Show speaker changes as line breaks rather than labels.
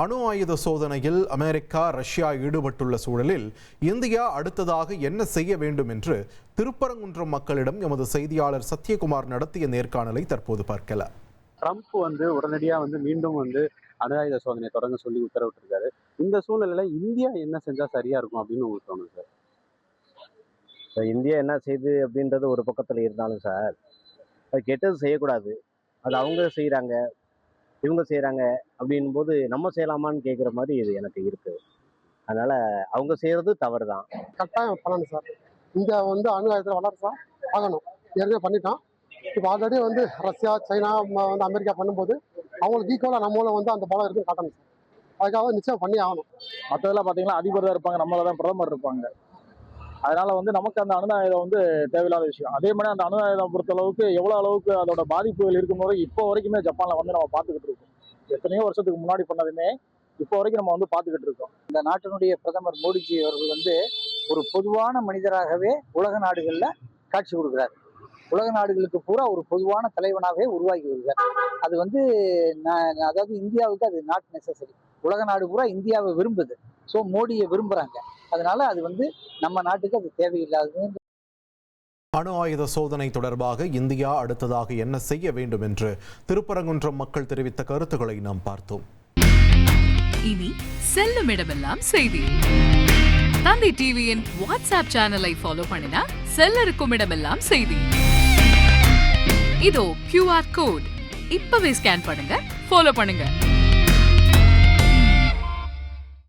அணு ஆயுத சோதனையில் அமெரிக்கா ரஷ்யா ஈடுபட்டுள்ள சூழலில் இந்தியா அடுத்ததாக என்ன செய்ய வேண்டும் என்று திருப்பரங்குன்றம் மக்களிடம் எமது செய்தியாளர் சத்யகுமார் நடத்திய நேர்காணலை தற்போது பார்க்கலாம்.
ட்ரம்ப் வந்து உடனடியாக வந்து மீண்டும் வந்து அணு ஆயுத சோதனை தொடங்க சொல்லி உத்தரவிட்டிருக்காரு. இந்த சூழ்நிலையில இந்தியா என்ன செஞ்சா சரியா இருக்கும் அப்படின்னு உங்களுக்கு தோணுது சார்?
இப்போ இந்தியா என்ன செய்யுது அப்படின்றது ஒரு பக்கத்தில் இருந்தாலும் சார் அது கெட்டது செய்யக்கூடாது. அது அவங்க செய்கிறாங்க இவங்க செய்கிறாங்க அப்படின்னும் போது நம்ம செய்யலாமான்னு கேட்குற மாதிரி இது எனக்கு இருக்கு. அதனால அவங்க செய்யறது தவறு தான்
கட்டாயம் பண்ணணும் சார். இந்தியா வந்து அணு ஆயுதத்தில் வளர்ச்சா ஆகணும். ஏற்கனவே பண்ணிட்டோம். இப்போ ஆல்ரெடி வந்து ரஷ்யா சைனா வந்து அமெரிக்கா பண்ணும்போது அவங்களுக்கு ஈக்குவலாக நம்மளும் வந்து அந்த பலம் இருக்கு காட்டணும் சார். அதுக்காக நிச்சயம் பண்ணி ஆகணும்.
மற்றதெல்லாம் பார்த்தீங்கன்னா அதிபர் தான் இருப்பாங்க நம்மள தான் பிரதமர் இருப்பாங்க. அதனால வந்து நமக்கு அந்த அணு ஆயுதம் வந்து தேவையில்லாத விஷயம். அதே மாதிரி அந்த அணு ஆயுதம் பொறுத்த அளவுக்கு எவ்வளோ அளவுக்கு அதோட பாதிப்புகள் இருக்கும் போது இப்போ வரைக்குமே ஜப்பானில் வந்து நம்ம பார்த்துக்கிட்டு இருக்கோம். எத்தனையோ வருஷத்துக்கு முன்னாடி பண்ணதுமே இப்போ வரைக்கும் நம்ம வந்து பார்த்துக்கிட்டு இருக்கோம்.
இந்த நாட்டினுடைய பிரதமர் மோடிஜி அவர்கள் வந்து ஒரு பொதுவான மனிதராகவே உலக நாடுகளில் காட்சி கொடுக்குறார். உலக நாடுகளுக்கு பூரா ஒரு பொதுவான தலைவனாகவே உருவாகி வருகிறார். அது வந்து நான் அதாவது இந்தியாவுக்கு அது நாட் நெசசரி உலக நாடு பூரா இந்தியாவை விரும்புது. ஸோ மோடியை விரும்புகிறாங்க அதனால அது வந்து நம்ம நாட்டுக்கு அது தேவையில்லாதது
அணு ஆயுத சோதனை தொடர்பாக இந்தியா அடுத்ததாக என்ன செய்ய வேண்டும் என்று திருப்பரங்குன்றம் மக்கள் தெரிவித்த கருத்துக்களை நாம் பார்த்தோம்.
இனி செல்லும் இடமெல்லாம் செய்தி. தந்தி டிவியின் வாட்ஸ்அப் சேனலை ஃபாலோ பண்ணினா செல்ல இருக்கும் இடமெல்லாம் செய்தி. இதோ கியூஆர் கோட் இப்பவே ஸ்கேன் பண்ணுங்க ஃபாலோ பண்ணுங்க.